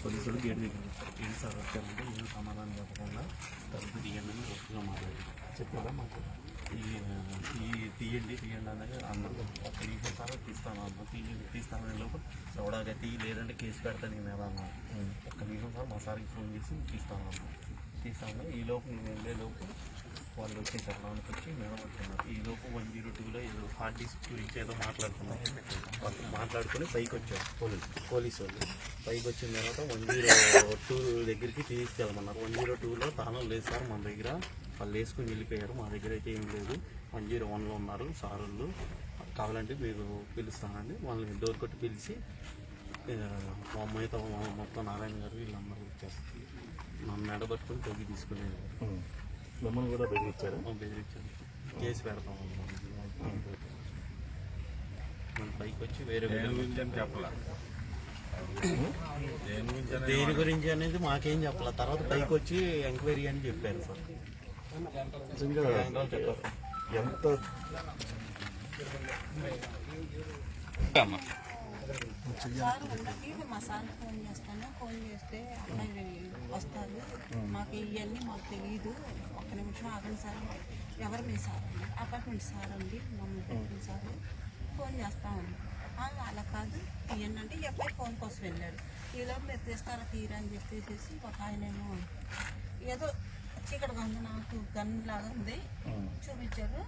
పోలీసులు గేట్ దగ్గర ఏంటి సార్ వచ్చారంటే ఏం సమాధానం చెప్పకుండా తలుపు తీయండి అని గట్టిగా మాట్లాడి చెప్పారా మాకు? ఈ ఈ తీయండి తీయండి అనేది అందరూ నిమిషం సార్ తీస్తాను అన్న తీయండి తీస్తాను లోపు సౌడాగా తీ లేదంటే కేసు పెడతాను నేను ఎలా అన్నా ఒక్క నిమిషం సార్ మా సార్కి ఫోన్ చేసి తీస్తాను అన్న తీస్తాను. ఈ లోపు నేను వెళ్ళే లోపు వాళ్ళు వచ్చేసారు లోనికి వచ్చి మేడం వచ్చున్నారు ఈ లోపు వన్ జీరో టూలో ఏదో హార్డ్ డిస్క్ గురించి ఏదో మాట్లాడుతున్నారు. వాళ్ళు మాట్లాడుకుని పైకి వచ్చారు పోలీసు పోలీసు వాళ్ళు. పైకి వచ్చిన తర్వాత వన్ జీరో టూ దగ్గరికి తీసుకెళ్ళమన్నారు. వన్ జీరో టూలో తాళం లేదు సార్ మన దగ్గర. వాళ్ళు వేసుకుని వెళ్ళిపోయారు. మా దగ్గర అయితే ఏం లేదు. వన్ జీరో వన్లో ఉన్నారు సార్ వాళ్ళు. కావాలంటే మీరు పిలుస్తానండి. వాళ్ళని డోర్ కొట్టి పిలిచి మా అమ్మాయితో మొత్తం నారాయణ గారు వీళ్ళందరూ వచ్చారు. నన్ను మెడబట్టుకుని తొగి తీసుకునేది. మిమ్మల్ని కూడా బెదిరించారు? బెదిరించాను. కేసు పెడతాం మన పైకి వచ్చి వేరే వేరే దేని గురించి అనేది మాకేం చెప్పాల? తర్వాత పైకి వచ్చి ఎంక్వైరీ అని చెప్పారు సార్. ఎంత సార్ వాళ్ళకి మా సార్ ఫోన్ చేస్తాను. ఫోన్ చేస్తే అమ్మాయి వస్తారు మాకు ఇవన్నీ మాకు తెలియదు ఒక్క నిమిషం ఆగండి సార్ ఎవరు మీ సార్ అండి అపార్ట్మెంట్ సార్ అండి మమ్మల్ని పెట్టిన సార్ ఫోన్ చేస్తామండి అలా కాదు తీయండి అంటే అబ్బాయి ఫోన్ కోసం వెళ్ళాడు ఈలోపు మీరు తీస్తారా తీరా అని చెప్పేసి ఒక ఆయనేమో ఏదో చీకటిగా ఉంది నాకు గన్ లాగా ఉంది చూపించారు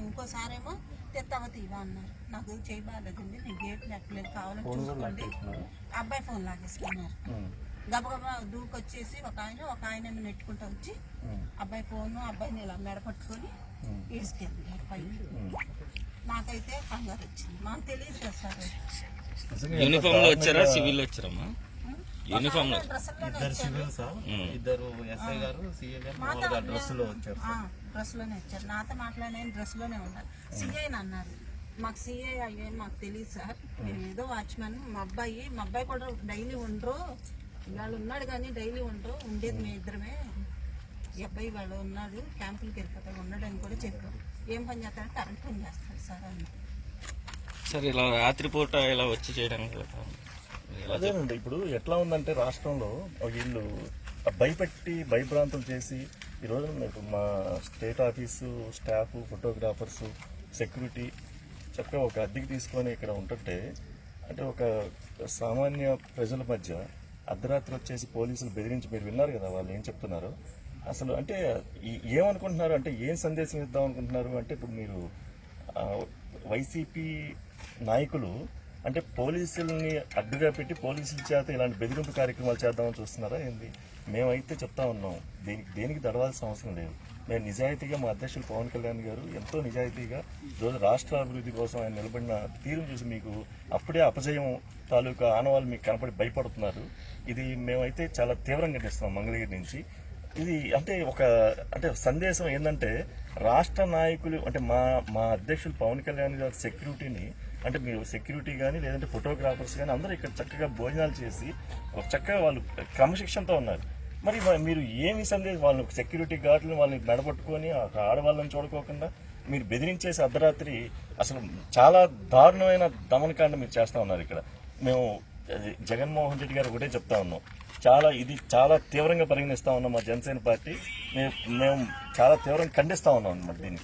ఇంకోసారేమో తెత్తవ తీవా అన్నారు. నాకు చేయి బాగాలేదండి నేను గేట్ నెట్టలేదు కావాలని చూసుకోండి. అబ్బాయి ఫోన్ లాగేసుకున్నారు. గబగబా దూకొచ్చేసి ఒక ఆయన ఒక ఆయన నెట్టుకుంటూ వచ్చి అబ్బాయి ఫోన్ అబ్బాయిని ఇలా మెడ పట్టుకొని ఈడ్చుకెళ్ళారు పైకి. నాకైతే కంగారు వచ్చింది. మాకు తెలియదు కదా సార్. యూనిఫామ్లో వచ్చారా? సివిల్లో వచ్చారమ్మా? యూనిఫామ్లో ఇద్దరు సివిల్ సార్ ఇద్దరు ఎస్ఐ గారు సిఏ గారు మామూలుగా డ్రెస్సులో వచ్చారు ఆ, డ్రెస్లోనే వచ్చారు. నాతో మాట్లాడిన డ్రెస్లోనే ఉన్నారు సిఐ అన్నారు. మాకు సిఐ అయ్యే మాకు తెలియదు సార్. మేము. ఏదో వాచ్మెన్ మా అబ్బాయి మా అబ్బాయి కూడా డైలీ ఉండరు. వాళ్ళు ఉన్నాడు కానీ డైలీ ఉండరు. ఉండేది మీ ఇద్దరమే. ఈ అబ్బాయి వాళ్ళు ఉన్నాడు క్యాంపులకి వెళ్ళిపోతాడు ఉన్నాడు అని కూడా చెప్పారు. ఏం పని చేస్తాడు? కరెంట్ పని చేస్తాడు సార్ అని సరే ఇలా రాత్రిపూట ఇలా వచ్చి చేయడానికి అదేనండి ఇప్పుడు ఎట్లా ఉందంటే రాష్ట్రంలో వీళ్ళు భయపెట్టి భయభ్రాంతులు చేసి ఈ రోజు ఇప్పుడు మా state office staff photographers security చక్కగా ఒక అద్దెకి తీసుకొని ఇక్కడ ఉంటుంటే అంటే ఒక సామాన్య ప్రజల మధ్య అర్ధరాత్రి వచ్చేసి పోలీసులు బెదిరించి మీరు విన్నారు కదా వాళ్ళు ఏం చెప్తున్నారు? అసలు అంటే ఏమనుకుంటున్నారు? అంటే ఏం సందేశం ఇద్దాం అనుకుంటున్నారు? అంటే ఇప్పుడు మీరు వైసీపీ నాయకులు అంటే పోలీసుల్ని అడ్డుగా పెట్టి పోలీసుల చేత ఇలాంటి బెదిరింపు కార్యక్రమాలు చేద్దామని చూస్తున్నారా ఏంది? మేమైతే చెప్తా ఉన్నాం. దీనికి దేనికి దడవాల్సిన అవసరం లేదు. మేము నిజాయితీగా మా అధ్యక్షులు పవన్ కళ్యాణ్ గారు ఎంతో నిజాయితీగా ఈరోజు రాష్ట్ర అభివృద్ధి కోసం ఆయన నిలబడిన తీరును చూసి మీకు అప్పుడే అపజయం తాలూకా ఆనవాళ్ళు మీకు కనపడి భయపడుతున్నారు. ఇది మేమైతే చాలా తీవ్రంగా ఖండిస్తున్నాం మంగళగిరి నుంచి. ఇది అంటే ఒక అంటే సందేశం ఏంటంటే రాష్ట్ర నాయకులు అంటే మా మా అధ్యక్షులు పవన్ కళ్యాణ్ గారి సెక్యూరిటీని అంటే మీరు సెక్యూరిటీ కానీ లేదంటే ఫోటోగ్రాఫర్స్ కానీ అందరూ ఇక్కడ చక్కగా భోజనాలు చేసి ఒక చక్కగా వాళ్ళు క్రమశిక్షణతో ఉన్నారు. మరి మీరు ఏమి సందేశం వాళ్ళు సెక్యూరిటీ గార్డులు వాళ్ళని మెడపట్టుకొని ఆడవాళ్ళని చూడకోకుండా మీరు బెదిరించేసి అర్ధరాత్రి అసలు చాలా దారుణమైన దమనకాండ మీరు చేస్తా ఉన్నారు ఇక్కడ. మేము జగన్మోహన్ రెడ్డి గారు ఒకటే చెప్తా ఉన్నాం. చాలా ఇది చాలా తీవ్రంగా పరిగణిస్తా ఉన్నాం మా జనసేన పార్టీ. మేము మేము చాలా తీవ్రంగా ఖండిస్తా ఉన్నాం అన్నమాట దీన్ని.